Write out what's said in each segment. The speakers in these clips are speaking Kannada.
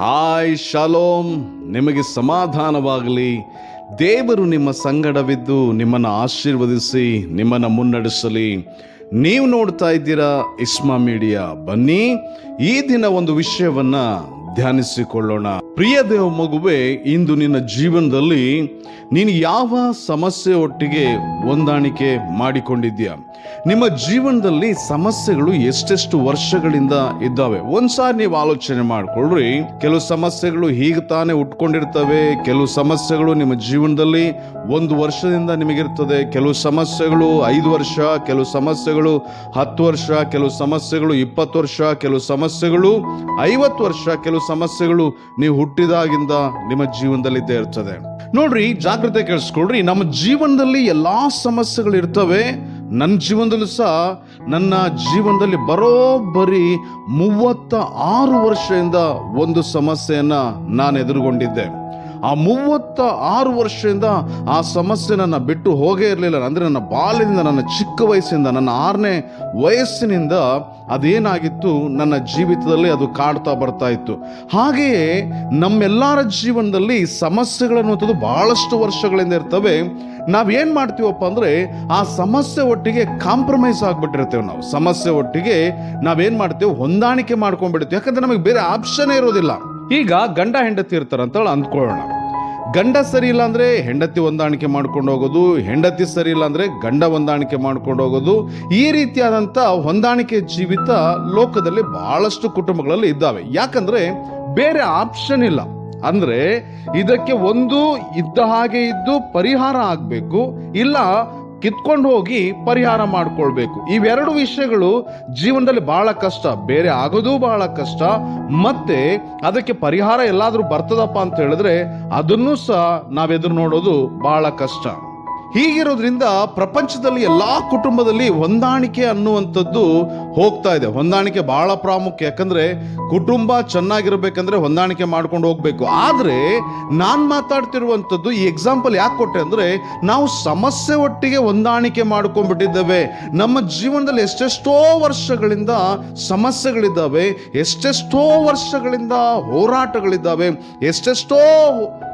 ಹಾಯ್ ಶಾಲೋಮ್ ನಿಮಗೆ ಸಮಾಧಾನವಾಗಲಿ. ದೇವರು ನಿಮ್ಮ ಸಂಗಡವಿದ್ದು ನಿಮ್ಮನ್ನು ಆಶೀರ್ವದಿಸಿ, ನಿಮ್ಮನ್ನು ಮುನ್ನಡೆಸಲಿ. ನೀವು ನೋಡ್ತಾ ಇದ್ದೀರಾ ಇಸ್ಮಾ ಮೀಡಿಯಾ. ಬನ್ನಿ, ಈ ದಿನ ಒಂದು ವಿಷಯವನ್ನ ಧ್ಯಾನಿಸಿಕೊಳ್ಳೋಣ. ಪ್ರಿಯ ದೇವ ಮಗುವೆ, ಇಂದು ನಿನ್ನ ಜೀವನದಲ್ಲಿ ನೀನು ಯಾವ ಸಮಸ್ಯೆ ಒಟ್ಟಿಗೆ ಹೊಂದಾಣಿಕೆ ಮಾಡಿಕೊಂಡಿದ್ಯಾ ನಿಮ್ಮ ಜೀವನದಲ್ಲಿ ಸಮಸ್ಯೆಗಳು ಎಷ್ಟೆಷ್ಟು ವರ್ಷಗಳಿಂದ ಇದ್ದಾವೆ? ಒಂದ್ಸಾರಿ ನೀವು ಆಲೋಚನೆ ಮಾಡ್ಕೊಳ್ರಿ. ಕೆಲವು ಸಮಸ್ಯೆಗಳು ಹೀಗೆ ತಾನೇ ಉಟ್ಕೊಂಡಿರ್ತವೆ, ಕೆಲವು ಸಮಸ್ಯೆಗಳು ನಿಮ್ಮ ಜೀವನದಲ್ಲಿ ಒಂದು ವರ್ಷದಿಂದ ನಿಮಗಿರ್ತದೆ, ಕೆಲವು ಸಮಸ್ಯೆಗಳು ಐದು ವರ್ಷ, ಕೆಲವು ಸಮಸ್ಯೆಗಳು ಹತ್ತು ವರ್ಷ, ಕೆಲವು ಸಮಸ್ಯೆಗಳು ಇಪ್ಪತ್ತು ವರ್ಷ, ಕೆಲವು ಸಮಸ್ಯೆಗಳು ಐವತ್ತು ವರ್ಷ, ಕೆಲವು ಸಮಸ್ಯೆಗಳು ನೀವು ಹುಟ್ಟಿದಾಗಿಂದ ನಿಮ್ಮ ಜೀವನದಲ್ಲಿ ಇದ್ದೇ ಇರ್ತದೆ ನೋಡ್ರಿ, ಜಾಗ್ರತೆ ಕೇಳಿಸ್ಕೊಳ್ರಿ. ನಮ್ಮ ಜೀವನದಲ್ಲಿ ಎಲ್ಲಾ ಸಮಸ್ಯೆಗಳು ಇರ್ತವೆ. ನನ್ನ ಜೀವನದಲ್ಲೂ ಸಹ, ನನ್ನ ಜೀವನದಲ್ಲಿ ಬರೋಬ್ಬರಿ ಮೂವತ್ತ ಆರು ವರ್ಷದಿಂದ ಒಂದು ಸಮಸ್ಯೆಯನ್ನ ನಾನು ಎದುರುಗೊಂಡಿದ್ದೆ. ಆ ಮೂವತ್ತ ಆರು ವರ್ಷದಿಂದ ಆ ಸಮಸ್ಯೆ ನನ್ನ ಬಿಟ್ಟು ಹೋಗೇ ಇರಲಿಲ್ಲ. ಅಂದರೆ ನನ್ನ ಬಾಲ್ಯದಿಂದ, ನನ್ನ ಚಿಕ್ಕ ವಯಸ್ಸಿಂದ, ನನ್ನ ಆರನೇ ವಯಸ್ಸಿನಿಂದ ಅದೇನಾಗಿತ್ತು? ನನ್ನ ಜೀವಿತದಲ್ಲಿ ಅದು ಕಾಡ್ತಾ ಬರ್ತಾ ಇತ್ತು. ಹಾಗೆಯೇ ನಮ್ಮೆಲ್ಲರ ಜೀವನದಲ್ಲಿ ಸಮಸ್ಯೆಗಳು ಅನ್ನುವಂಥದ್ದು ಬಹಳಷ್ಟು ವರ್ಷಗಳಿಂದ ಇರ್ತವೆ. ನಾವೇನು ಮಾಡ್ತೀವಪ್ಪ ಅಂದರೆ ಆ ಸಮಸ್ಯೆ ಒಟ್ಟಿಗೆ ಕಾಂಪ್ರಮೈಸ್ ಆಗಿಬಿಟ್ಟಿರ್ತೇವೆ ನಾವು. ಸಮಸ್ಯೆ ಒಟ್ಟಿಗೆ ನಾವೇನು ಮಾಡ್ತೇವೆ? ಹೊಂದಾಣಿಕೆ ಮಾಡ್ಕೊಂಡ್ಬಿಡ್ತೀವಿ. ಯಾಕಂದ್ರೆ ನಮಗೆ ಬೇರೆ ಆಪ್ಷನ್ನೇ ಇರೋದಿಲ್ಲ. ಈಗ ಗಂಡ ಹೆಂಡತಿ ಇರ್ತಾರೆ ಅಂತ ಹೇಳಿ ಅಂದ್ಕೊಳ್ಳೋಣ. ಗಂಡ ಸರಿ ಇಲ್ಲ ಅಂದರೆ ಹೆಂಡತಿ ಹೊಂದಾಣಿಕೆ ಮಾಡ್ಕೊಂಡು ಹೋಗೋದು, ಹೆಂಡತಿ ಸರಿ ಇಲ್ಲ ಅಂದ್ರೆ ಗಂಡ ಹೊಂದಾಣಿಕೆ ಮಾಡ್ಕೊಂಡು ಹೋಗೋದು, ಈ ರೀತಿಯಾದಂಥ ಹೊಂದಾಣಿಕೆ ಜೀವಿತ ಲೋಕದಲ್ಲಿ ಬಹಳಷ್ಟು ಕುಟುಂಬಗಳಲ್ಲಿ ಇದ್ದಾವೆ. ಯಾಕಂದ್ರೆ ಬೇರೆ ಆಪ್ಷನ್ ಇಲ್ಲ. ಅಂದ್ರೆ ಇದಕ್ಕೆ ಒಂದು ಇದ್ದ ಹಾಗೆ ಇದ್ದು ಪರಿಹಾರ ಆಗಬೇಕು, ಇಲ್ಲ ಕಿತ್ಕೊಂಡು ಹೋಗಿ ಪರಿಹಾರ ಮಾಡ್ಕೊಳ್ಬೇಕು. ಇವೆರಡು ವಿಷಯಗಳು ಜೀವನದಲ್ಲಿ ಬಹಳ ಕಷ್ಟ, ಬೇರೆ ಆಗೋದು ಬಹಳ ಕಷ್ಟ. ಮತ್ತೆ ಅದಕ್ಕೆ ಪರಿಹಾರ ಎಲ್ಲಾದರೂ ಬರ್ತದಪ್ಪ ಅಂತ ಹೇಳಿದ್ರೆ ಅದನ್ನು ಸಹ ನಾವೆದುರು ನೋಡೋದು ಬಹಳ ಕಷ್ಟ. ಹೀಗಿರೋದ್ರಿಂದ ಪ್ರಪಂಚದಲ್ಲಿ ಎಲ್ಲಾ ಕುಟುಂಬದಲ್ಲಿ ಹೊಂದಾಣಿಕೆ ಅನ್ನುವಂಥದ್ದು ಹೋಗ್ತಾ ಇದೆ. ಹೊಂದಾಣಿಕೆ ಬಹಳ ಪ್ರಾಮುಖ್ಯ. ಯಾಕಂದ್ರೆ ಕುಟುಂಬ ಚೆನ್ನಾಗಿರ್ಬೇಕಂದ್ರೆ ಹೊಂದಾಣಿಕೆ ಮಾಡ್ಕೊಂಡು ಹೋಗ್ಬೇಕು. ಆದ್ರೆ ನಾನು ಮಾತಾಡ್ತಿರುವಂಥದ್ದು ಈ ಎಕ್ಸಾಂಪಲ್ ಯಾಕೆ ಕೊಟ್ಟೆ ಅಂದ್ರೆ ನಾವು ಸಮಸ್ಯೆ ಒಟ್ಟಿಗೆ ಹೊಂದಾಣಿಕೆ ಮಾಡ್ಕೊಂಡ್ಬಿಟ್ಟಿದ್ದೇವೆ. ನಮ್ಮ ಜೀವನದಲ್ಲಿ ಎಷ್ಟೆಷ್ಟೋ ವರ್ಷಗಳಿಂದ ಸಮಸ್ಯೆಗಳಿದ್ದಾವೆ, ಎಷ್ಟೆಷ್ಟೋ ವರ್ಷಗಳಿಂದ ಹೋರಾಟಗಳಿದ್ದಾವೆ, ಎಷ್ಟೆಷ್ಟೋ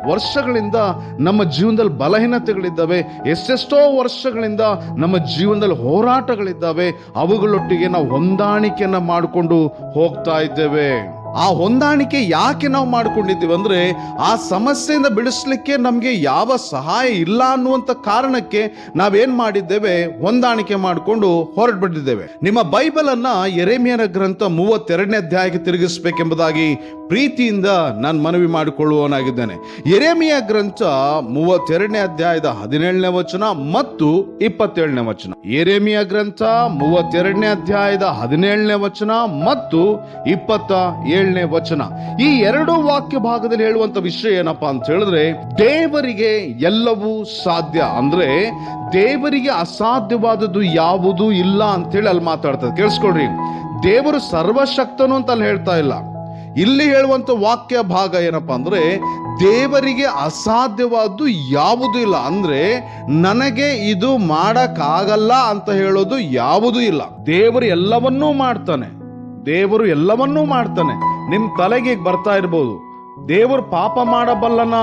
ವರ್ಷಗಳಿಂದ ನಮ್ಮ ಜೀವನದಲ್ಲಿ ಬಲಹೀನತೆಗಳಿದ್ದಾವೆ, ಎಷ್ಟೆಷ್ಟೋ ವರ್ಷಗಳಿಂದ ನಮ್ಮ ಜೀವನದಲ್ಲಿ ಹೋರಾಟಗಳಿದ್ದಾವೆ, ಅವುಗಳೊಟ್ಟಿಗೆ ನಾವು ಹೊಂದಾಣಿಕೆಯನ್ನ ಮಾಡಿಕೊಂಡು ಹೋಗ್ತಾ ಇದ್ದೇವೆ. ಆ ಹೊಂದಾಣಿಕೆ ಯಾಕೆ ನಾವು ಮಾಡ್ಕೊಂಡಿದ್ದೀವಿ ಅಂದರೆ, ಆ ಸಮಸ್ಯೆಯಿಂದ ಬಿಡಿಸ್ಲಿಕ್ಕೆ ನಮಗೆ ಯಾವ ಸಹಾಯ ಇಲ್ಲ ಅನ್ನುವಂಥ ಕಾರಣಕ್ಕೆ ನಾವೇನು ಮಾಡಿದ್ದೇವೆ, ಹೊಂದಾಣಿಕೆ ಮಾಡಿಕೊಂಡು ಹೊರಟ್ಬಿಟ್ಟಿದ್ದೇವೆ. ನಿಮ್ಮ ಬೈಬಲನ್ನು ಎರೆಮಿಯನ ಗ್ರಂಥ ಮೂವತ್ತೆರಡನೇ ಅಧ್ಯಾಯಕ್ಕೆ ತಿರುಗಿಸ್ಬೇಕೆಂಬುದಾಗಿ ಪ್ರೀತಿಯಿಂದ ನಾನು ಮನವಿ ಮಾಡಿಕೊಳ್ಳುವವನಾಗಿದ್ದೇನೆ. ಎರೆಮಿಯ ಗ್ರಂಥ ಮೂವತ್ತೆರಡನೇ ಅಧ್ಯಾಯದ ಹದಿನೇಳನೇ ವಚನ ಮತ್ತು ಇಪ್ಪತ್ತೇಳನೇ ವಚನ. ಎರೆಮಿಯ ಗ್ರಂಥ ಮೂವತ್ತೆರಡನೇ ಅಧ್ಯಾಯದ ಹದಿನೇಳನೇ ವಚನ ಮತ್ತು ಇಪ್ಪತ್ತ ಏಳನೇ ವಚನ. ಈ ಎರಡು ವಾಕ್ಯ ಭಾಗದಲ್ಲಿ ಹೇಳುವಂತ ವಿಷಯ ಏನಪ್ಪಾ ಅಂತ ಹೇಳಿದ್ರೆ, ದೇವರಿಗೆ ಎಲ್ಲವೂ ಸಾಧ್ಯ. ಅಂದ್ರೆ ದೇವರಿಗೆ ಅಸಾಧ್ಯವಾದದ್ದು ಯಾವುದು ಇಲ್ಲ ಅಂತೇಳಿ ಅಲ್ಲಿ ಮಾತಾಡ್ತದೆ. ಕೇಳಿಸ್ಕೊಳ್ರಿ. ದೇವರು ಸರ್ವಶಕ್ತನು ಅಂತ ಅಲ್ಲಿ ಹೇಳ್ತಾ ಇಲ್ಲ. ಇಲ್ಲಿ ಹೇಳುವಂತ ವಾಕ್ಯ ಭಾಗ ಏನಪ್ಪ ಅಂದ್ರೆ, ದೇವರಿಗೆ ಅಸಾಧ್ಯವಾದ್ದು ಯಾವುದೂ ಇಲ್ಲ. ಅಂದ್ರೆ, ನನಗೆ ಇದು ಮಾಡಕ್ಕಾಗಲ್ಲ ಅಂತ ಹೇಳೋದು ಯಾವುದೂ ಇಲ್ಲ. ದೇವರು ಎಲ್ಲವನ್ನೂ ಮಾಡ್ತಾನೆ. ದೇವರು ಎಲ್ಲವನ್ನೂ ಮಾಡ್ತಾನೆ. ನಿಮ್ಮ ತಲೆಗೆ ಬರ್ತಾ ಇರ್ಬೋದು. ದೇವರು ಪಾಪ ಮಾಡಬಲ್ಲನ?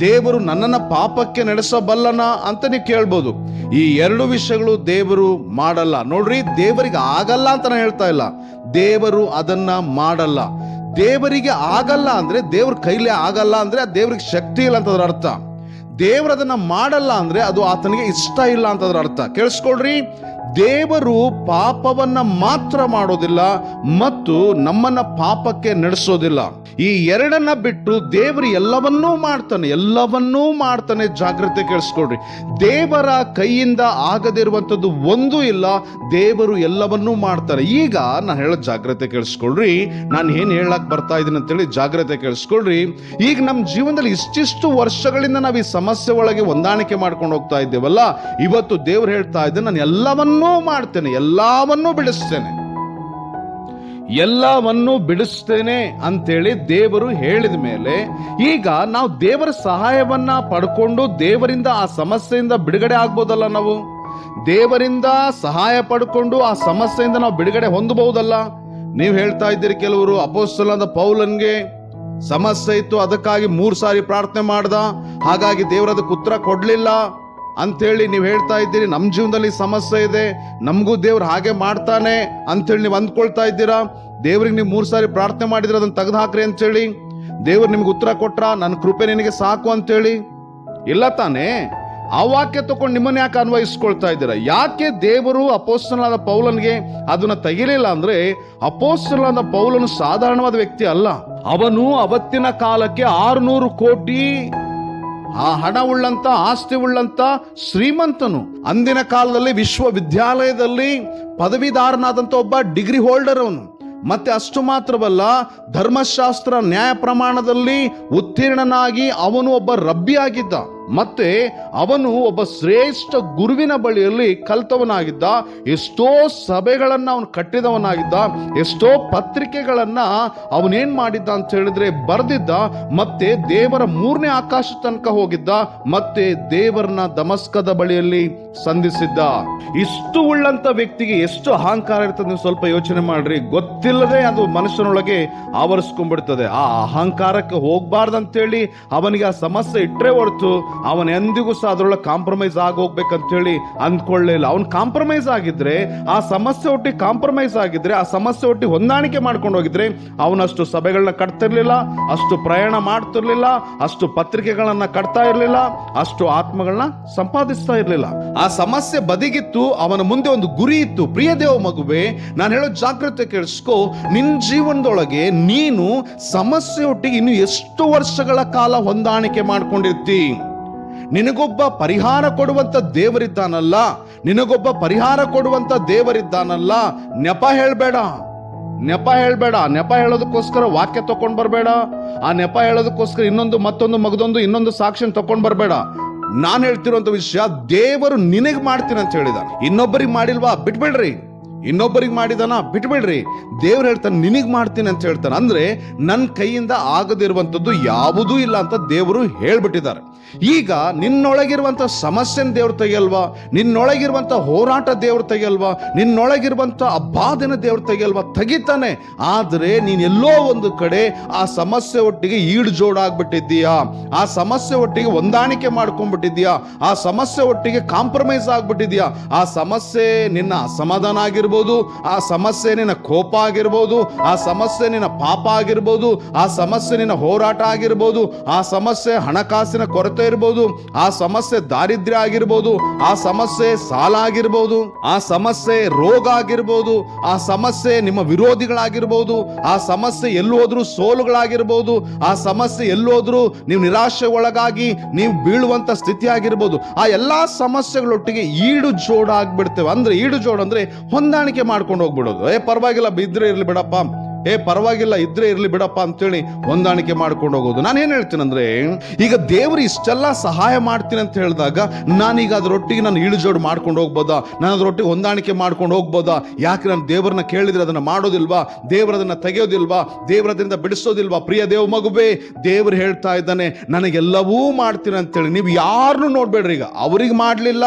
ದೇವರು ನನ್ನನ್ನು ಪಾಪಕ್ಕೆ ನಡೆಸಬಲ್ಲನ ಅಂತ ನೀವು ಕೇಳ್ಬೋದು. ಈ ಎರಡು ವಿಷಯಗಳು ದೇವರು ಮಾಡಲ್ಲ. ನೋಡ್ರಿ, ದೇವರಿಗೆ ಆಗಲ್ಲ ಅಂತ ನಾನು ಹೇಳ್ತಾ ಇಲ್ಲ. ದೇವರು ಅದನ್ನ ಮಾಡಲ್ಲ. ದೇವರಿಗೆ ಆಗಲ್ಲ ಅಂದ್ರೆ ದೇವ್ರ ಕೈಲಿ ಆಗಲ್ಲ ಅಂದ್ರೆ ದೇವ್ರಿಗೆ ಶಕ್ತಿ ಇಲ್ಲ ಅಂತ ಅದ್ರ ಅರ್ಥ. ದೇವರು ಅದನ್ನ ಮಾಡಲ್ಲ ಅಂದ್ರೆ ಅದು ಆತನಿಗೆ ಇಷ್ಟ ಇಲ್ಲ ಅಂತ ಅದ್ರ ಅರ್ಥ. ಕೇಳಿಸ್ಕೊಳ್ರಿ, ದೇವರು ಪಾಪವನ್ನ ಮಾತ್ರ ಮಾಡೋದಿಲ್ಲ ಮತ್ತು ನಮ್ಮನ್ನ ಪಾಪಕ್ಕೆ ನಡೆಸೋದಿಲ್ಲ. ಈ ಎರಡನ್ನ ಬಿಟ್ಟು ದೇವರು ಎಲ್ಲವನ್ನೂ ಮಾಡ್ತಾನೆ ಎಲ್ಲವನ್ನೂ ಮಾಡ್ತಾನೆ. ಜಾಗ್ರತೆ ಕೇಳಿಸ್ಕೊಡ್ರಿ ದೇವರ ಕೈಯಿಂದ ಆಗದಿರುವಂಥದ್ದು ಒಂದೂ ಇಲ್ಲ, ದೇವರು ಎಲ್ಲವನ್ನೂ ಮಾಡ್ತಾರೆ. ಈಗ ನಾನು ಹೇಳೋ ಜಾಗ್ರತೆ ಕೇಳಿಸ್ಕೊಳ್ರಿ. ನಾನು ಏನು ಹೇಳಕ್ ಬರ್ತಾ ಇದ್ದೀನಿ ಅಂತೇಳಿ ಜಾಗ್ರತೆ ಕೇಳಿಸ್ಕೊಳ್ರಿ. ಈಗ ನಮ್ಮ ಜೀವನದಲ್ಲಿ ಇಷ್ಟಿಷ್ಟು ವರ್ಷಗಳಿಂದ ನಾವು ಈ ಸಮಸ್ಯೆ ಒಳಗೆ ಹೊಂದಾಣಿಕೆ ಮಾಡ್ಕೊಂಡು ಹೋಗ್ತಾ ಇದ್ದೇವಲ್ಲ, ಇವತ್ತು ದೇವ್ರು ಹೇಳ್ತಾ ಇದ್ದೆ, ನಾನು ಎಲ್ಲವನ್ನೂ ಮಾಡ್ತೇನೆ, ಎಲ್ಲವನ್ನೂ ಬಿಡಿಸ್ತೇನೆ ಎಲ್ಲವನ್ನೂ ಬಿಡಿಸ್ತೇನೆ ಅಂತೇಳಿ ದೇವರು ಹೇಳಿದ ಮೇಲೆ ಈಗ ನಾವು ದೇವರ ಸಹಾಯವನ್ನ ಪಡ್ಕೊಂಡು ದೇವರಿಂದ ಆ ಸಮಸ್ಯೆಯಿಂದ ಬಿಡುಗಡೆ ಆಗ್ಬೋದಲ್ಲ ನಾವು? ದೇವರಿಂದ ಸಹಾಯ ಪಡ್ಕೊಂಡು ಆ ಸಮಸ್ಯೆಯಿಂದ ನಾವು ಬಿಡುಗಡೆ ಹೊಂದಬಹುದಲ್ಲ? ನೀವು ಹೇಳ್ತಾ ಇದ್ದೀರಿ ಕೆಲವರು ಅಪೋಸ್ತಲಾದ ಪೌಲನ್ಗೆ ಸಮಸ್ಯೆ ಇತ್ತು, ಅದಕ್ಕಾಗಿ ಮೂರು ಸಾರಿ ಪ್ರಾರ್ಥನೆ ಮಾಡ್ದ, ಹಾಗಾಗಿ ದೇವರದಕ್ಕೆ ಉತ್ತರ ಕೊಡ್ಲಿಲ್ಲ. ಅಂತೇಳಿ ನೀವು ಹೇಳ್ತಾ ಇದ್ದೀರಿ, ನಮ್ಮ ಜೀವನದಲ್ಲಿ ಸಮಸ್ಯೆ ಇದೆ, ನಮಗೂ ದೇವ್ರು ಹಾಗೆ ಮಾಡ್ತಾನೆ ಅಂಥೇಳಿ ನೀವು ಅಂದ್ಕೊಳ್ತಾ ಇದ್ದೀರಾ? ದೇವ್ರಿಗೆ ನೀವು ಮೂರು ಸಾರಿ ಪ್ರಾರ್ಥನೆ ಮಾಡಿದ್ರೆ ಅದನ್ನು ತೆಗೆದು ಹಾಕ್ರಿ ಅಂತೇಳಿ. ದೇವ್ರು ನಿಮ್ಗೆ ಉತ್ತರ ಕೊಟ್ರ? ನನ್ನ ಕೃಪೆ ನಿನಗೆ ಸಾಕು ಅಂತೇಳಿ. ಇಲ್ಲ ತಾನೇ, ಆ ವಾಕ್ಯ ತಗೊಂಡು ನಿಮ್ಮನ್ನ ಯಾಕೆ ಅನ್ವಯಿಸ್ಕೊಳ್ತಾ ಇದ್ದೀರಾ? ಯಾಕೆ ದೇವರು ಅಪೋಸ್ತನಾದ ಪೌಲನ್ಗೆ ಅದನ್ನ ತೆಗಿಲಿಲ್ಲ ಅಂದ್ರೆ ಅಪೋಸ್ತನಾದ ಪೌಲನು ಸಾಧಾರಣವಾದ ವ್ಯಕ್ತಿ ಅಲ್ಲ. ಅವನು ಅವತ್ತಿನ ಕಾಲಕ್ಕೆ ಆರುನೂರು ಕೋಟಿ ಆ ಹಣ ಉಳ್ಳಂತ, ಆಸ್ತಿ ಉಳ್ಳಂತ ಶ್ರೀಮಂತನು. ಅಂದಿನ ಕಾಲದಲ್ಲಿ ವಿಶ್ವವಿದ್ಯಾಲಯದಲ್ಲಿ ಪದವಿದಾರನಾದಂತ ಒಬ್ಬ ಡಿಗ್ರಿ ಹೋಲ್ಡರ್ ಅವನು ಮತ್ತೆ ಅಷ್ಟು ಮಾತ್ರವಲ್ಲ, ಧರ್ಮಶಾಸ್ತ್ರ ನ್ಯಾಯ ಪ್ರಮಾಣದಲ್ಲಿ ಉತ್ತೀರ್ಣನಾಗಿ ಅವನು ಒಬ್ಬ ರಬ್ಬಿ ಆಗಿದ್ದ ಮತ್ತೆ ಅವನು ಒಬ್ಬ ಶ್ರೇಷ್ಠ ಗುರುವಿನ ಬಳಿಯಲ್ಲಿ ಕಲ್ತವನಾಗಿದ್ದ, ಎಷ್ಟೋ ಸಭೆಗಳನ್ನ ಅವನು ಕಟ್ಟಿದವನಾಗಿದ್ದ, ಎಷ್ಟೋ ಪತ್ರಿಕೆಗಳನ್ನ ಅವನೇನ್ ಮಾಡಿದ್ದ ಅಂತ ಹೇಳಿದ್ರೆ ಬರೆದಿದ್ದ, ಮತ್ತೆ ದೇವರ ಮೂರನೇ ಆಕಾಶ ತನಕ ಹೋಗಿದ್ದ, ಮತ್ತೆ ದೇವರನ್ನ ದಮಸ್ಕದ ಬಳಿಯಲ್ಲಿ ಸಂಧಿಸಿದ್ದ. ಇಷ್ಟು ಉಳ್ಳಂತ ವ್ಯಕ್ತಿಗೆ ಎಷ್ಟು ಅಹಂಕಾರ ಇರ್ತದೆ ನೀವು ಸ್ವಲ್ಪ ಯೋಚನೆ ಮಾಡ್ರಿ. ಗೊತ್ತಿಲ್ಲದೆ ಅದು ಮನುಷ್ಯನೊಳಗೆ ಆವರಿಸ್ಕೊಂಡ್ಬಿಡ್ತದೆ. ಆ ಅಹಂಕಾರಕ್ಕೆ ಹೋಗ್ಬಾರ್ದಂತೇಳಿ ಅವನಿಗೆ ಆ ಸಮಸ್ಯೆ ಇಟ್ಟರೆ ಹೊರತು ಅವನ ಎಂದಿಗೂ ಸಹ ಅದರೊಳಗೆ ಕಾಂಪ್ರಮೈಸ್ ಆಗಿ ಹೋಗ್ಬೇಕಂತೇಳಿ ಅಂದ್ಕೊಳ್ಳಿಲ್ಲ ಅವ್ನು ಕಾಂಪ್ರಮೈಸ್ ಆಗಿದ್ರೆ, ಆ ಸಮಸ್ಯೆ ಒಟ್ಟಿಗೆ ಕಾಂಪ್ರಮೈಸ್ ಆಗಿದ್ರೆ, ಆ ಸಮಸ್ಯೆ ಒಟ್ಟಿ ಹೊಂದಾಣಿಕೆ ಮಾಡ್ಕೊಂಡು ಹೋಗಿದ್ರೆ ಅವನಷ್ಟು ಸಭೆಗಳನ್ನ ಕಟ್ತಿರ್ಲಿಲ್ಲ, ಅಷ್ಟು ಪ್ರಯಾಣ ಮಾಡ್ತಿರ್ಲಿಲ್ಲ, ಅಷ್ಟು ಪತ್ರಿಕೆಗಳನ್ನ ಕಟ್ತಾ ಇರ್ಲಿಲ್ಲ, ಅಷ್ಟು ಆತ್ಮಗಳನ್ನ ಸಂಪಾದಿಸ್ತಾ ಇರ್ಲಿಲ್ಲ. ಆ ಸಮಸ್ಯೆ ಬದಿಗಿತ್ತು, ಅವನ ಮುಂದೆ ಒಂದು ಗುರಿ ಇತ್ತು. ಪ್ರಿಯ ದೇವ ಮಗುವೆ, ನಾನು ಹೇಳೋ ಜಾಗ್ರತೆ ಕೇಳಿಸ್ಕೋ, ನಿನ್ ಜೀವನದೊಳಗೆ ನೀನು ಸಮಸ್ಯೆ ಒಟ್ಟಿಗೆ ಇನ್ನು ಎಷ್ಟು ವರ್ಷಗಳ ಕಾಲ ಹೊಂದಾಣಿಕೆ ಮಾಡ್ಕೊಂಡಿರ್ತಿ? ನಿನಗೊಬ್ಬ ಪರಿಹಾರ ಕೊಡುವಂಥ ದೇವರಿದ್ದಾನಲ್ಲ, ನಿನಗೊಬ್ಬ ಪರಿಹಾರ ಕೊಡುವಂಥ ದೇವರಿದ್ದಾನಲ್ಲ, ನೆಪ ಹೇಳಬೇಡ. ನೆಪ ಹೇಳಬೇಡ. ನೆಪ ಹೇಳೋದಕ್ಕೋಸ್ಕರ ವಾಕ್ಯ ತಗೊಂಡು ಬರಬೇಡ. ಆ ನೆಪ ಹೇಳೋದಕ್ಕೋಸ್ಕರ ಇನ್ನೊಂದು ಮತ್ತೊಂದು ಮಗದೊಂದು ಇನ್ನೊಂದು ಸಾಕ್ಷಿನ ತಗೊಂಡು ಬರಬೇಡ. ನಾನು ಹೇಳ್ತಿರುವಂಥ ವಿಷಯ ದೇವರು ನಿನಗೆ ಮಾಡ್ತೀನಿ ಅಂತ ಹೇಳಿದ ಇನ್ನೊಬ್ಬರಿಗೆ ಮಾಡಿಲ್ವಾ? ಬಿಟ್ಬಿಡ್ರಿ. ಇನ್ನೊಬ್ಬರಿಗೆ ಮಾಡಿದಾನ? ಬಿಟ್ಬಿಡ್ರಿ. ದೇವ್ರು ಹೇಳ್ತಾನೆ, ನಿನಗೆ ಮಾಡ್ತೀನಿ ಅಂತ ಹೇಳ್ತಾನೆ. ಅಂದ್ರೆ ನನ್ನ ಕೈಯಿಂದ ಆಗದಿರುವಂಥದ್ದು ಯಾವುದೂ ಇಲ್ಲ ಅಂತ ದೇವರು ಹೇಳ್ಬಿಟ್ಟಿದ್ದಾರೆ. ಈಗ ನಿನ್ನೊಳಗಿರುವಂಥ ಸಮಸ್ಯೆನ ದೇವ್ರು ತೆಗೆಯಲ್ವಾ? ನಿನ್ನೊಳಗಿರುವಂಥ ಹೋರಾಟ ದೇವ್ರು ತೆಗೆಯಲ್ವಾ? ನಿನ್ನೊಳಗಿರುವಂಥ ಅಬಾಧನ ದೇವ್ರು ತೆಗೆಯಲ್ವಾ? ತೆಗಿತಾನೆ. ಆದರೆ ನೀನೆಲ್ಲೋ ಒಂದು ಕಡೆ ಆ ಸಮಸ್ಯೆ ಒಟ್ಟಿಗೆ ಈಡು ಜೋಡಾಗ್ಬಿಟ್ಟಿದ್ದೀಯಾ ಆ ಸಮಸ್ಯೆ ಒಟ್ಟಿಗೆ ಹೊಂದಾಣಿಕೆ ಮಾಡ್ಕೊಂಡ್ಬಿಟ್ಟಿದ್ಯಾ ಆ ಸಮಸ್ಯೆ ಒಟ್ಟಿಗೆ ಕಾಂಪ್ರಮೈಸ್ ಆಗ್ಬಿಟ್ಟಿದ್ಯಾ ಆ ಸಮಸ್ಯೆ ನಿನ್ನ ಅಸಮಾಧಾನ ಆಗಿರ್ಬೋದು, ಆ ಸಮಸ್ಯೆ ನಿನ್ನ ಕೋಪ ಆಗಿರ್ಬೋದು, ಆ ಸಮಸ್ಯೆ ನಿನ್ನ ಪಾಪ ಆಗಿರ್ಬೋದು, ಆ ಸಮಸ್ಯೆ ನಿನ್ನ ಹೋರಾಟ ಆಗಿರ್ಬೋದು, ಆ ಸಮಸ್ಯೆ ಹಣಕಾಸಿನ ಕೊರತೆ ಇರ್ಬೋದು, ಆ ಸಮಸ್ಯೆ ದಾರಿದ್ರ್ಯ ಆಗಿರ್ಬೋದು, ಆ ಸಮಸ್ಯೆ ಸಾಲ ಆಗಿರ್ಬೋದು, ಆ ಸಮಸ್ಯೆ ರೋಗ ಆಗಿರ್ಬೋದು, ಆ ಸಮಸ್ಯೆ ನಿಮ್ಮ ವಿರೋಧಿಗಳಾಗಿರ್ಬೋದು, ಆ ಸಮಸ್ಯೆ ಎಲ್ಲೋದ್ರೂ ಸೋಲುಗಳಾಗಿರ್ಬೋದು, ಆ ಸಮಸ್ಯೆ ಎಲ್ಲೋದ್ರೂ ನೀವು ನಿರಾಶೆ ಒಳಗಾಗಿ ನೀವು ಬೀಳುವಂತ ಸ್ಥಿತಿ ಆಗಿರ್ಬೋದು. ಆ ಎಲ್ಲಾ ಸಮಸ್ಯೆಗಳೊಟ್ಟಿಗೆ ಈಡು ಜೋಡ ಆಗ್ಬಿಡ್ತೇವೆ ಅಂದ್ರೆ ಈಡು ಜೋಡ ಅಂದ್ರೆ ಹೊಂದಾಣಿಕೆ ಮಾಡ್ಕೊಂಡು ಹೋಗ್ಬಿಡೋದು. ಏ, ಪರವಾಗಿಲ್ಲ, ಬಿದ್ರೆ ಇರ್ಲಿ ಬಿಡಪ್ಪ. ಏ ಪರವಾಗಿಲ್ಲ, ಇದ್ರೆ ಇರ್ಲಿ ಬಿಡಪ್ಪ ಅಂತೇಳಿ ಹೊಂದಾಣಿಕೆ ಮಾಡ್ಕೊಂಡು ಹೋಗೋದು. ನಾನು ಏನು ಹೇಳ್ತೀನಂದ್ರೆ, ಈಗ ದೇವರು ಇಷ್ಟೆಲ್ಲ ಸಹಾಯ ಮಾಡ್ತೀನಿ ಅಂತ ಹೇಳಿದಾಗ ನಾನೀಗ ಅದರೊಟ್ಟಿಗೆ ನಾನು ಇಳಿಜೋಡು ಮಾಡ್ಕೊಂಡು ಹೋಗ್ಬೋದಾ? ನಾನು ಅದರೊಟ್ಟಿಗೆ ಹೊಂದಾಣಿಕೆ ಮಾಡ್ಕೊಂಡು ಹೋಗ್ಬೋದಾ? ಯಾಕೆ ನಾನು ದೇವರನ್ನ ಕೇಳಿದ್ರೆ ಅದನ್ನ ಮಾಡೋದಿಲ್ವಾ? ದೇವರದನ್ನ ತೆಗೆಯೋದಿಲ್ವಾ? ದೇವರದಿಂದ ಬಿಡಿಸೋದಿಲ್ವಾ? ಪ್ರಿಯ ದೇವ ಮಗುಬೇ ದೇವರು ಹೇಳ್ತಾ ಇದ್ದಾನೆ, ನನಗೆಲ್ಲವೂ ಮಾಡ್ತೀನಿ ಅಂತೇಳಿ. ನೀವು ಯಾರನ್ನೂ ನೋಡ್ಬೇಡ್ರಿ ಈಗ. ಅವ್ರಿಗೆ ಮಾಡಲಿಲ್ಲ,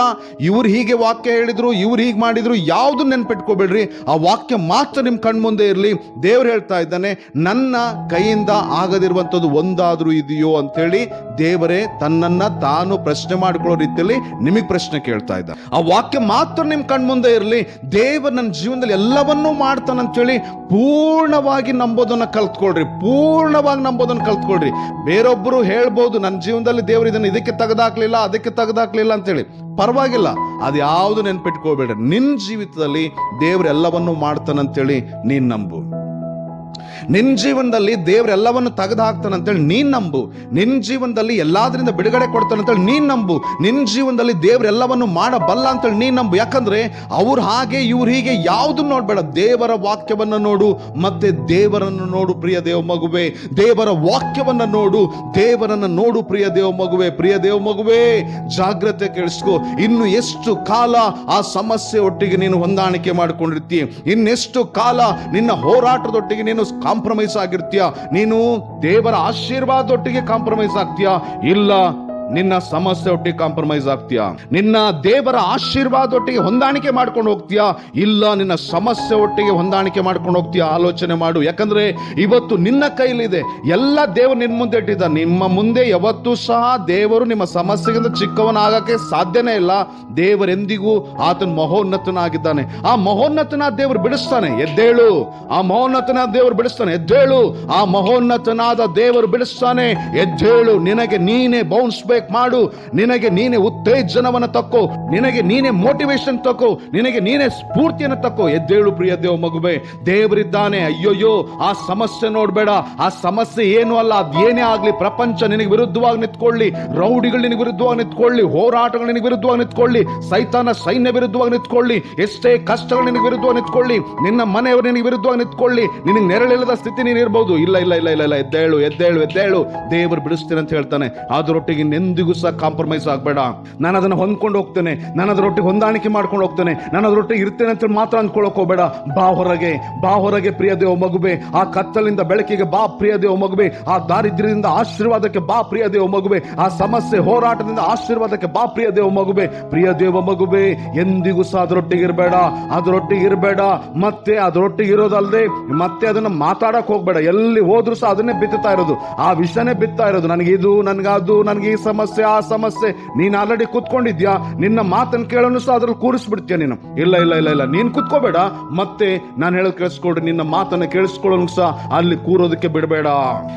ಇವ್ರು ಹೀಗೆ ವಾಕ್ಯ ಹೇಳಿದ್ರು, ಇವ್ರು ಹೀಗೆ ಮಾಡಿದ್ರು ಯಾವ್ದು ನೆನ್ಪಿಟ್ಕೋಬೇಡ್ರಿ. ಆ ವಾಕ್ಯ ಮಾತ್ರ ನಿಮ್ಮ ಕಣ್ಮುಂದೆ ಇರಲಿ. ದೇವ್ರು ಹೇಳ್ತಾ ಇದ್ದಾನೆ, ನನ್ನ ಕೈಯಿಂದ ಆಗದಿರುವಂಥದ್ದು ಒಂದಾದರೂ ಇದೆಯೋ ಅಂತೇಳಿ ದೇವರೇ ತನ್ನನ್ನ ತಾನು ಪ್ರಶ್ನೆ ಮಾಡಿಕೊಳ್ಳೋ ರೀತಿಯಲ್ಲಿ ನಿಮಗೆ ಪ್ರಶ್ನೆ ಕೇಳ್ತಾ ಇದ್ದ ಆ ವಾಕ್ಯ ಮಾತ್ರ ನಿಮ್ಮ ಕಣ್ಮುಂದೆ ಇರಲಿ, ದೇವರು ನನ್ನ ಜೀವನದಲ್ಲಿ ಎಲ್ಲವನ್ನೂ ಮಾಡ್ತಾನಂತೇಳಿ ಪೂರ್ಣವಾಗಿ ನಂಬೋದನ್ನ ಕಲ್ತ್ಕೊಳ್ರಿ, ಪೂರ್ಣವಾಗಿ ನಂಬೋದನ್ನ ಕಲ್ತ್ಕೊಳ್ರಿ. ಬೇರೊಬ್ಬರು ಹೇಳ್ಬೋದು, ನನ್ನ ಜೀವನದಲ್ಲಿ ದೇವರು ಇದನ್ನು ಇದಕ್ಕೆ ತೆಗೆದಾಕ್ಲಿಲ್ಲ, ಅದಕ್ಕೆ ತೆಗೆದಾಕ್ಲಿಲ್ಲ ಅಂತೇಳಿ ಪರವಾಗಿಲ್ಲ, ಅದು ಯಾವುದು ನೆನ್ಪಿಟ್ಕೋಬೇಡ್ರಿ ನಿನ್ನ ಜೀವಿತದಲ್ಲಿ ದೇವರು ಎಲ್ಲವನ್ನೂ ಮಾಡ್ತಾನಂತೇಳಿ ನೀನು ನಂಬು. ನಿನ್ನ ಜೀವನದಲ್ಲಿ ದೇವರೆಲ್ಲವನ್ನು ತೆಗೆದು ಹಾಕ್ತಾನಂತೇಳಿ ನೀನ್ ನಂಬು. ನಿನ್ನ ಜೀವನದಲ್ಲಿ ಎಲ್ಲಾದ್ರಿಂದ ಬಿಡುಗಡೆ ಕೊಡ್ತಾನಂತೇಳಿ ನೀನ್ ನಂಬು. ನಿನ್ನ ಜೀವನದಲ್ಲಿ ದೇವರೆಲ್ಲವನ್ನು ಮಾಡಬಲ್ಲ ಅಂತೇಳಿ ನೀನ್ ನಂಬು. ಯಾಕಂದ್ರೆ ಅವ್ರು ಹಾಗೆ ಇವ್ರು ಹೀಗೆ ಯಾವುದನ್ನು ನೋಡ್ಬೇಡ. ದೇವರ ವಾಕ್ಯವನ್ನ ನೋಡು, ಮತ್ತೆ ದೇವರನ್ನು ನೋಡು ಪ್ರಿಯ ದೇವ ಮಗುವೆ. ದೇವರ ವಾಕ್ಯವನ್ನ ನೋಡು, ದೇವರನ್ನ ನೋಡು ಪ್ರಿಯ ದೇವ ಮಗುವೆ. ಪ್ರಿಯ ದೇವ ಮಗುವೆ, ಜಾಗ್ರತೆ ಕೇಳಿಸ್ಕೊ. ಇನ್ನು ಎಷ್ಟು ಕಾಲ ಆ ಸಮಸ್ಯೆ ಒಟ್ಟಿಗೆ ನೀನು ಹೊಂದಾಣಿಕೆ ಮಾಡಿಕೊಂಡಿರ್ತೀಯ ಇನ್ನೆಷ್ಟು ಕಾಲ ನಿನ್ನ ಹೋರಾಟದೊಟ್ಟಿಗೆ ನೀನು ಕಾಂಪ್ರಮೈಸ್ ಆಗಿರ್ತೀಯ? ನೀನು ದೇವರ ಆಶೀರ್ವಾದದೊಟ್ಟಿಗೆ ಕಾಂಪ್ರಮೈಸ್ ಆಗ್ತೀಯ? ಇಲ್ಲ ನಿನ್ನ ಸಮಸ್ಯೆ ಒಟ್ಟಿಗೆ ಕಾಂಪ್ರಮೈಸ್ ಆಗ್ತೀಯಾ? ನಿನ್ನ ದೇವರ ಆಶೀರ್ವಾದ ಒಟ್ಟಿಗೆ ಹೊಂದಾಣಿಕೆ ಮಾಡ್ಕೊಂಡು ಹೋಗ್ತೀಯಾ? ಇಲ್ಲ, ನಿನ್ನ ಸಮಸ್ಯೆ ಒಟ್ಟಿಗೆ ಹೊಂದಾಣಿಕೆ ಮಾಡ್ಕೊಂಡು ಹೋಗ್ತೀಯಾ? ಆಲೋಚನೆ ಮಾಡು. ಯಾಕಂದ್ರೆ ಇವತ್ತು ನಿನ್ನ ಕೈಲಿದೆ. ಎಲ್ಲ ದೇವರು ನಿನ್ನ ಮುಂದೆ ಇಟ್ಟಿದ್ದ ನಿಮ್ಮ ಮುಂದೆ ಯಾವತ್ತು ಸಹ ದೇವರು ನಿಮ್ಮ ಸಮಸ್ಯೆಗಿಂತ ಚಿಕ್ಕವನಾಗಕ್ಕೆ ಸಾಧ್ಯನೇ ಇಲ್ಲ. ದೇವರೆಂದಿಗೂ ಆತನ ಮಹೋನ್ನತನಾಗಿದ್ದಾನೆ. ಆ ಮಹೋನ್ನತನ ದೇವರು ಬಿಡಿಸ್ತಾನೆ. ಎದ್ದೇಳು. ಆ ಮಹೋನ್ನತನ ದೇವರು ಬಿಡಿಸ್ತಾನೆ. ಎದ್ದೇಳು. ಆ ಮಹೋನ್ನತನಾದ ದೇವರು ಬಿಡಿಸ್ತಾನೆ. ಎದ್ದೇಳು. ನಿನಗೆ ನೀನೇ ಬೌನ್ಸ್ ಮಾಡು. ನಿನಗೆ ನೀನೇ ಉತ್ತೇಜನವನ್ನ ತಕ್ಕೋ. ನಿನಗೆ ನೀನೇ ಮೋಟಿವೇಶನ್ ತಕ್ಕೋ. ನಿನಗೆ ನೀನೇ ಸ್ಫೂರ್ತಿಯನ್ನು ತಕ್ಕೋ. ಎದ್ದೇಳು ಪ್ರಿಯ ದೇವ ಮಗುವೆ. ದೇವರಿದ್ದಾನೆ. ಅಯ್ಯೋಯ್ಯೋ, ಆ ಸಮಸ್ಯೆ ನೋಡ್ಬೇಡ. ಆ ಸಮಸ್ಯೆ ಏನು ಅಲ್ಲ. ಅದೇನೇ ಆಗಲಿ, ಪ್ರಪಂಚ ನಿನಗೆ ವಿರುದ್ಧವಾಗಿ ನಿಂತ್ಕೊಳ್ಳಿ. ರೌಡಿಗಳು ನಿನಗೆ ವಿರುದ್ಧವಾಗಿ ನಿಂತ್ಕೊಳ್ಳಿ. ಹೋರಾಟಗಳು ನಿನಗೆ ವಿರುದ್ಧವಾಗಿ ನಿಂತ್ಕೊಳ್ಳಿ. ಸೈತಾನ ಸೈನ್ಯ ವಿರುದ್ಧವಾಗಿ ನಿಂತ್ಕೊಳ್ಳಿ. ಎಷ್ಟೇ ಕಷ್ಟಗಳು ನಿನಗೆ ವಿರುದ್ಧವಾಗಿ ನಿಂತ್ಕೊಳ್ಳಿ. ನಿನ್ನ ಮನೆಯವರು ನಿನಗೆ ವಿರುದ್ಧವಾಗಿ ನಿಂತ್ಕೊಳ್ಳಿ. ನಿನಗೆ ನೆರಳಿಲ್ಲದ ಸ್ಥಿತಿ ನೀನು ಇರ್ಬೋದು. ಇಲ್ಲ ಇಲ್ಲ ಇಲ್ಲ ಇಲ್ಲ ಇಲ್ಲ. ಎದ್ದೇಳು ಎದ್ದೇಳು ಎದ್ದೇಳು. ದೇವರು ಬಿಡಿಸ್ತೀನಿ ಅಂತ ಹೇಳ್ತಾನೆ. ಅದರೊಟ್ಟಿಗೆ ನೆಂದಿಗೂ ಸಹ ಕಾಂಪ್ರಮೈಸ್ ಆಗಬೇಡ. ನಾನು ಅದನ್ನು ಹೊಂದ್ಕೊಂಡು ಹೋಗ್ತೇನೆ. ನಾನು ಅದರೊಟ್ಟಿಗೆ ಹೊಂದಾಣಿಕೆ ಮಾಡ್ಕೊಂಡು ಹೋಗ್ತೇನೆ. ನಾನು ಅದರೊಟ್ಟಿಗೆ ಇರ್ತೇನೆ ಅಂತ ಮಾತ್ರ ಅಂದ್ಕೊಳ್ಳೋಕೆ ಹೋಗಬೇಡ. ಬಾ ಹೊರಗೆ. ಬಾ ಹೊರಗೆ ಪ್ರಿಯ ದೇವ ಮಗುವೆ. ಆ ಕತ್ತಲಿಂದ ಬೆಳಕಿಗೆ ಬಾ ಪ್ರಿಯ ದೇವ ಮಗುವೆ. ಆ ದಾರಿದ್ರ್ಯದಿಂದ ಆಶೀರ್ವಾದಕ್ಕೆ ಬಾ ಪ್ರಿಯ ದೇವ ಮಗುವೆ. ಆ ಸಮಸ್ಯೆ ಹೋರಾಟದಿಂದ ಆಶೀರ್ವಾದಕ್ಕೆ ಬಾ ಪ್ರಿಯ ದೇವ ಮಗುವೆ. ಪ್ರಿಯ ದೇವ ಮಗುವೆ, ಎಂದಿಗೂ ಸಹ ಅದರೊಟ್ಟಿಗೆ ಇರಬೇಡ. ಅದರೊಟ್ಟಿಗೆ ಇರಬೇಡ. ಮತ್ತೆ ಅದರೊಟ್ಟಿಗೆ ಇರೋದಲ್ಲದೆ ಮತ್ತೆ ಅದನ್ನು ಮಾತಾಡಕ್ ಹೋಗ್ಬೇಡ. ಎಲ್ಲಿ ಹೋದ್ರೂ ಸಹ ಅದನ್ನೇ ಬಿತ್ತುತ್ತಾ ಇರೋದು. ಆ ವಿಷಯನೇ ಬಿತ್ತಾ ಇರೋದು. ನನಗೆ ಇದು ನನ್ಗದು ನನಗೆ ಈ ಸಮಸ್ಯೆ, ಆ ಸಮಸ್ಯೆ, ನೀನ್ ಆಲ್ರೆಡಿ ಕುತ್ಕೊಂಡಿದ್ಯಾ? ನಿನ್ನ ಮಾತನ್ನು ಕೇಳೋನು ಸಹ ಅದ್ರಲ್ಲಿ ಕೂರಿಸ್ಬಿಡ್ತೀಯ ನೀನು. ಇಲ್ಲ ಇಲ್ಲ ಇಲ್ಲ ಇಲ್ಲ, ನೀನ್ ಕುತ್ಕೋಬೇಡ. ಮತ್ತೆ ನಾನು ಹೇಳೋದು ಕೇಳಿಸ್ಕೊಳ್ರಿ, ನಿನ್ನ ಮಾತನ್ನ ಕೇಳಿಸ್ಕೊಳ್ಳೋನು ಸಹ ಅಲ್ಲಿ ಕೂರೋದಕ್ಕೆ ಬಿಡಬೇಡ.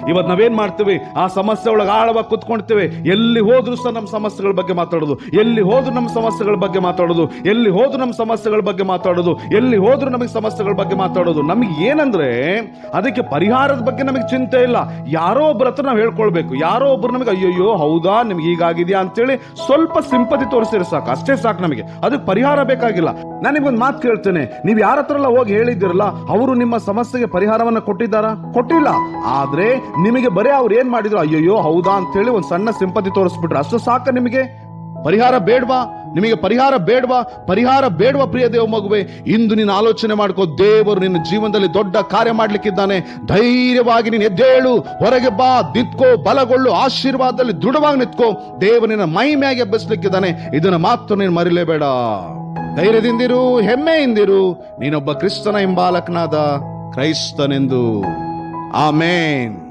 ಇವತ್ ನಾವೇನ್ ಮಾಡ್ತೀವಿ? ಆ ಸಮಸ್ಯೆ ಒಳಗೆ ಆಳವಾಗಿ ಕುತ್ಕೊಳ್ತೇವೆ ಎಲ್ಲಿ ಹೋದ್ರು ಸಹ ನಮ್ಮ ಸಮಸ್ಯೆಗಳ ಬಗ್ಗೆ ಮಾತಾಡೋದು. ಎಲ್ಲಿ ಹೋದ್ರು ನಮ್ಮ ಸಮಸ್ಯೆಗಳ ಬಗ್ಗೆ ಮಾತಾಡೋದು. ಎಲ್ಲಿ ಹೋದ್ರು ನಮ್ಮ ಸಮಸ್ಯೆಗಳ ಬಗ್ಗೆ ಮಾತಾಡೋದು. ಎಲ್ಲಿ ಹೋದ್ರು ನಮಗೆ ಸಮಸ್ಯೆಗಳ ಬಗ್ಗೆ ಮಾತಾಡೋದು. ನಮಗೆ ಏನಂದ್ರೆ, ಅದಕ್ಕೆ ಪರಿಹಾರದ ಬಗ್ಗೆ ನಮಗೆ ಚಿಂತೆ ಇಲ್ಲ. ಯಾರೋ ಒಬ್ಬರ ಹತ್ರ ನಾವು ಹೇಳ್ಕೊಳ್ಬೇಕು. ಯಾರೋ ಒಬ್ರು ನಮಗೆ, ಅಯ್ಯಯ್ಯೋ, ಹೌದಾ? ನಿಮ್ಗೆ ಹೀಗಾಗಿದೆಯಾ ಅಂತೇಳಿ ಸ್ವಲ್ಪ ಸಿಂಪತಿ ತೋರಿಸಿದ್ರೆ ಸಾಕು. ಅಷ್ಟೇ ಸಾಕು ನಮಗೆ. ಅದಕ್ಕೆ ಪರಿಹಾರ ಬೇಕಾಗಿಲ್ಲ. ನಾನು ನಿಮ್ಗೊಂದು ಮಾತು ಕೇಳ್ತೇನೆ. ನೀವು ಯಾರ ಹತ್ರ ಎಲ್ಲ ಹೋಗಿ ಹೇಳಿದಿರಲ್ಲ ಅವರು ನಿಮ್ಮ ಸಮಸ್ಯೆಗೆ ಪರಿಹಾರವನ್ನ ಕೊಟ್ಟಿದ್ದಾರಾ? ಕೊಟ್ಟಿಲ್ಲ. ಆದ್ರೆ ನಿಮಗೆ ಬರೀ ಅವ್ರು ಏನ್ ಮಾಡಿದ್ರು? ಅಯ್ಯಯ್ಯೋ, ಹೌದಾ ಅಂತೇಳಿ ಒಂದು ಸಣ್ಣ ಸಿಂಪತಿ ತೋರಿಸ್ಬಿಟ್ರು. ಅಷ್ಟು ಸಾಕ ನಿಮಗೆ? ಪರಿಹಾರ ಬೇಡ್ವಾ? ನಿಮಗೆ ಪರಿಹಾರ ಬೇಡವಾ? ಪರಿಹಾರ ಬೇಡವಾ ಪ್ರಿಯ ದೇವ ಮಗುವೆ? ಇಂದು ನೀನು ಆಲೋಚನೆ ಮಾಡ್ಕೋ, ದೇವರು ನಿನ್ನ ಜೀವನದಲ್ಲಿ ದೊಡ್ಡ ಕಾರ್ಯ ಮಾಡ್ಲಿಕ್ಕಿದ್ದಾನೆ. ಧೈರ್ಯವಾಗಿ ನೀನು ಎದ್ದೇಳು, ಹೊರಗೆ ಬಾ, ನಿತ್ಕೋ, ಬಲಗೊಳ್ಳು, ಆಶೀರ್ವಾದದಲ್ಲಿ ದೃಢವಾಗಿ ನಿತ್ಕೋ. ದೇವನಿನ ಮೈ ಮ್ಯಾಗೆ ಎಬ್ಬಿಸ್ಲಿಕ್ಕಿದ್ದಾನೆ. ಇದನ್ನ ಮಾತ್ರ ನೀನು ಮರಿಲೇಬೇಡ. ಧೈರ್ಯದಿಂದಿರು, ಹೆಮ್ಮೆಯಿಂದಿರು, ನೀನೊಬ್ಬ ಕ್ರಿಸ್ತನ ಹಿಂಬಾಲಕನಾದ ಕ್ರೈಸ್ತನೆಂದು. ಆಮೇನ್.